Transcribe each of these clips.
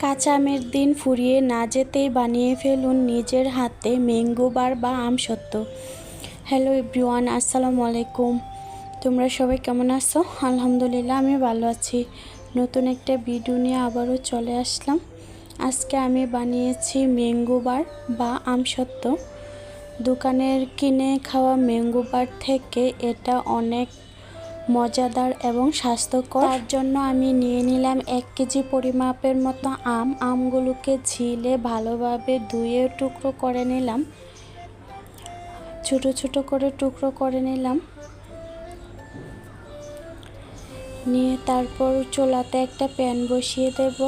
কাঁচা আমের দিন ফুরিয়ে না যেতেই বানিয়ে ফেলুন নিজের হাতে ম্যাঙ্গো বার বা আম সত্ত্ব হ্যালো এভরিওয়ান, আসসালামু আলাইকুম। তোমরা সবাই কেমন আছো? আলহামদুলিল্লাহ আমি ভালো আছি। নতুন একটা ভিডিও নিয়ে আবারও চলে আসলাম। আজকে আমি বানিয়েছি ম্যাঙ্গো বার বা আম সত্ত্ব দোকানের কিনে খাওয়া ম্যাঙ্গো বার থেকে এটা অনেক মজাদার এবং স্বাস্থ্যকর। তার জন্য আমি নিয়ে নিলাম এক কেজি পরিমাপের মতো আম। আমগুলোকে ছিলে ভালোভাবে ধুয়ে টুকরো করে নিলাম। ছোট ছোট করে টুকরো করে নিলাম। নিয়ে তারপর চোলাতে একটা প্যান বসিয়ে দেব।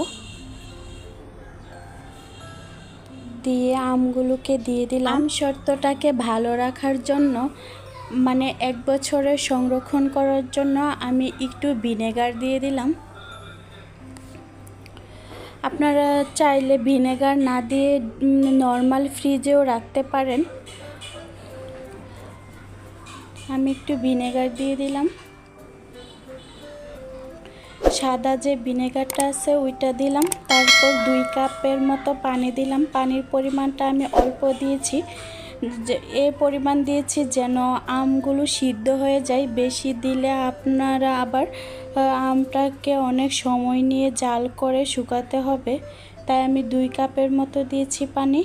দিয়ে আমগুলোকে দিয়ে দিলাম। শর্তটাকে ভালো রাখার জন্য মানে এক বছরের সংরক্ষণ করার জন্য আমি একটু ভিনেগার দিয়ে দিলাম। আপনারা চাইলে ভিনেগার না দিয়ে নর্মাল ফ্রিজেও রাখতে পারেন। আমি একটু ভিনেগার দিয়ে দিলাম। সাদা যে ভিনেগারটা আছে ওইটা দিলাম। তারপর দুই কাপের মতো পানি দিলাম। পানির পরিমাণটা আমি অল্প দিয়েছি। এ পরিমাণ দিয়েছি যেন আমগুলো সিদ্ধ হয়ে যায় বেশি দিলে আপনারা আবার আমটাকে অনেক সময় নিয়ে জাল করে শুকাতে হবে। তাই আমি দুই কাপের মতো দিয়েছি পানি।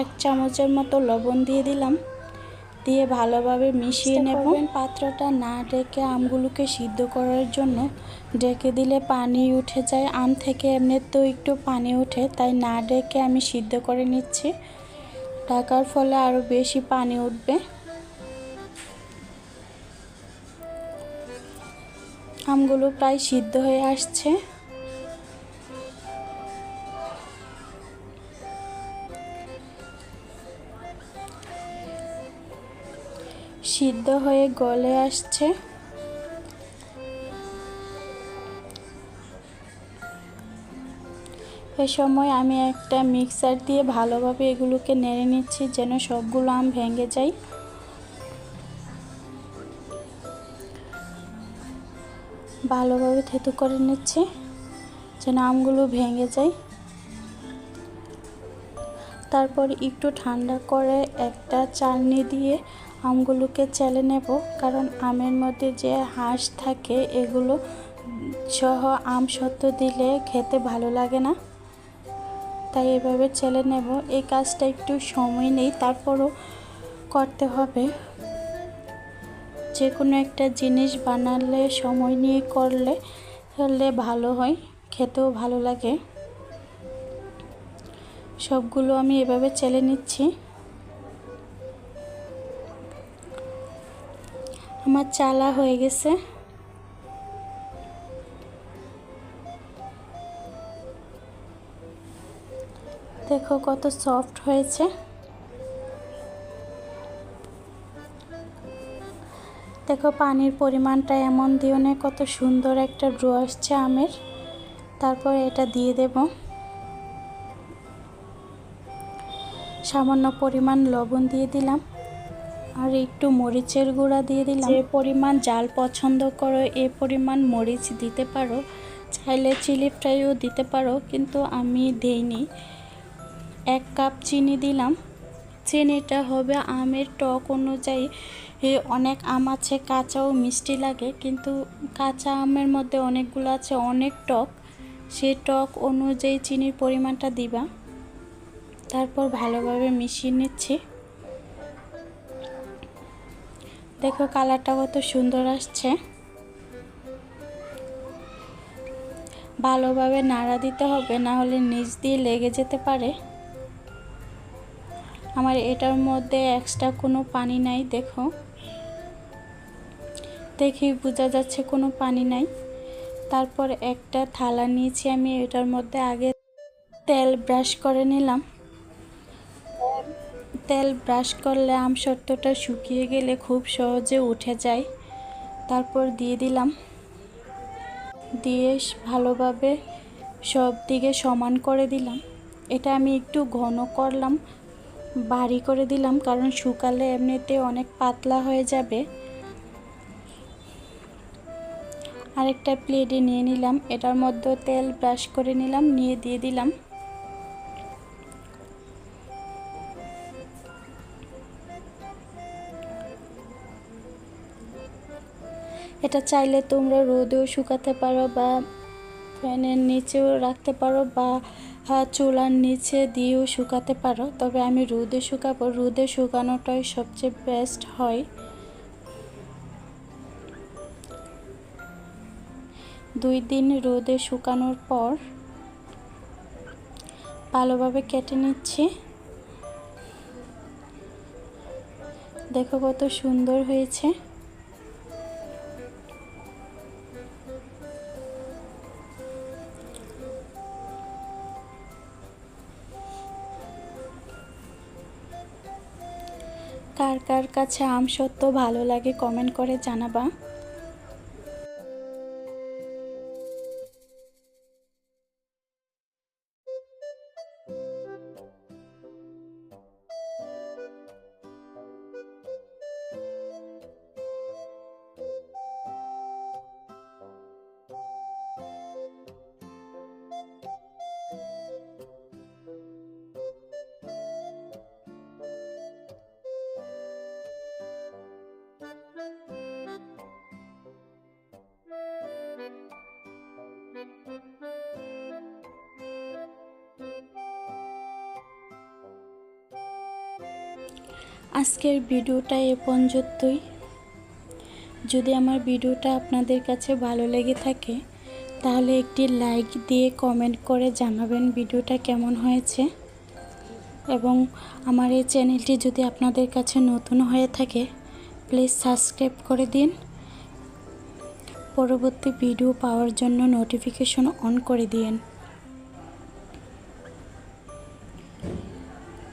এক চামচের মতো লবণ দিয়ে দিলাম। দিয়ে ভালোভাবে মিশিয়ে নেবেন পাত্রটা না ডেকে আমগুলোকে সিদ্ধ করার জন্য। ডেকে দিলে পানি উঠে যায়। আম থেকে এমনিতেও একটু পানি উঠে তাই না ডেকে আমি সিদ্ধ করে নিচ্ছি। ঢাকার ফলে আরও বেশি পানি উঠবে। আমগুলো প্রায় সিদ্ধ হয়ে আসছে। সিদ্ধ হয়ে গলে আসছে। এ সময় আমি একটা মিক্সার দিয়ে ভালোভাবে এগুলোকে নেড়ে নিচ্ছি, যেন সবগুলো আম ভেঙে যায়। ভালোভাবে থেতু করে নিচ্ছি, যেন আমগুলো ভেঙে যায়। তারপর একটু ঠান্ডা করে একটা চালনি দিয়ে আমগুলোকে চেলে নেব, কারণ আমের মধ্যে যে হাঁস থাকে, এগুলো সহ আম সত্য দিলে খেতে ভালো লাগে না। তাই এভাবে চেলে নেব। এই কাজটা একটু সময় নেই, তারপরও করতে হবে। যে কোনো একটা জিনিস বানালে, সময় নিয়ে করলে করলে ভালো হয়, খেতেও ভালো লাগে। সবগুলো আমি এভাবে চেলে নিচ্ছি। আমার চালা হয়ে গেছে। দেখো কত সফট হয়েছে। দেখো পানির পরিমাণটা এমন দিও না, কত সুন্দর একটা ড্রো আসছে আমের। তারপর এটা দিয়ে দেব। সামান্য পরিমাণ লবণ দিয়ে দিলাম। আর একটু মরিচের গুঁড়া দিয়ে দিলাম। যে পরিমাণ জাল পছন্দ করো, এ পরিমাণ মরিচ দিতে পারো। চাইলে চিলি ফ্রাইও দিতে পারো, কিন্তু আমি দেইনি। এক কাপ চিনি দিলাম। চিনিটা হবে আমের টক অনুযায়ী। অনেক আম আছে কাঁচাও মিষ্টি লাগে, কিন্তু কাঁচা আমের মধ্যে অনেকগুলো আছে, অনেক টক। সে টক অনুযায়ী চিনির পরিমাণটা দিবা। তারপর ভালোভাবে মিশিয়ে নিচ্ছি। দেখো কালারটা কত সুন্দর আসছে। ভালোভাবে নাড়া দিতে হবে, না হলে নিচ দিয়ে লেগে যেতে পারে। আমার এটার মধ্যে এক্সট্রা কোনো পানি নাই, দেখো। দেখি বোঝা যাচ্ছে কোনো পানি নাই। তারপর একটা থালা নিয়েছি আমি, এটার মধ্যে আগে তেল ব্রাশ করে নিলাম। তেল ব্রাশ করলে আম সত্যটা শুকিয়ে গেলে খুব সহজে উঠে যায়। তারপর দিয়ে দিলাম। দিয়ে ভালোভাবে সব দিকে সমান করে দিলাম। এটা আমি একটু ঘন করলাম। ভারী করে দিলাম, কারণ শুকালে এমনিতে অনেক পাতলা হয়ে যাবে। আরেকটা প্লেটে নিয়ে নিলাম, এটার মধ্যে তেল ব্রাশ করে নিলাম, নিয়ে দিয়ে দিলাম। এটা চাইলে তোমরা রোদেও শুকাতে পারো বা ফ্যানের নিচেও রাখতে পারো বা চুলার নিচে দিয়েও শুকাতে পারো, তবে আমি রোদে শুকাবো। রোদে শুকানোটাই সবচেয়ে বেস্ট হয়। দুই দিন রোদে শুকানোর পর ভালোভাবে কেটে নিচ্ছি। দেখো কত সুন্দর হয়েছে। কার কার কাছে আম সত্য ভালো লাগে কমেন্ট করে জানাবা। আজকের ভিডিওটা এ পর্যন্তই। যদি আমার ভিডিওটা আপনাদের কাছে ভালো লেগে থাকে, তাহলে একটি লাইক দিয়ে কমেন্ট করে জানাবেন ভিডিওটা কেমন হয়েছে। এবং আমার এই চ্যানেলটি যদি আপনাদের কাছে নতুন হয়ে থাকে প্লিজ সাবস্ক্রাইব করে দিন। পরবর্তী ভিডিও পাওয়ার জন্য নোটিফিকেশন অন করে দিন।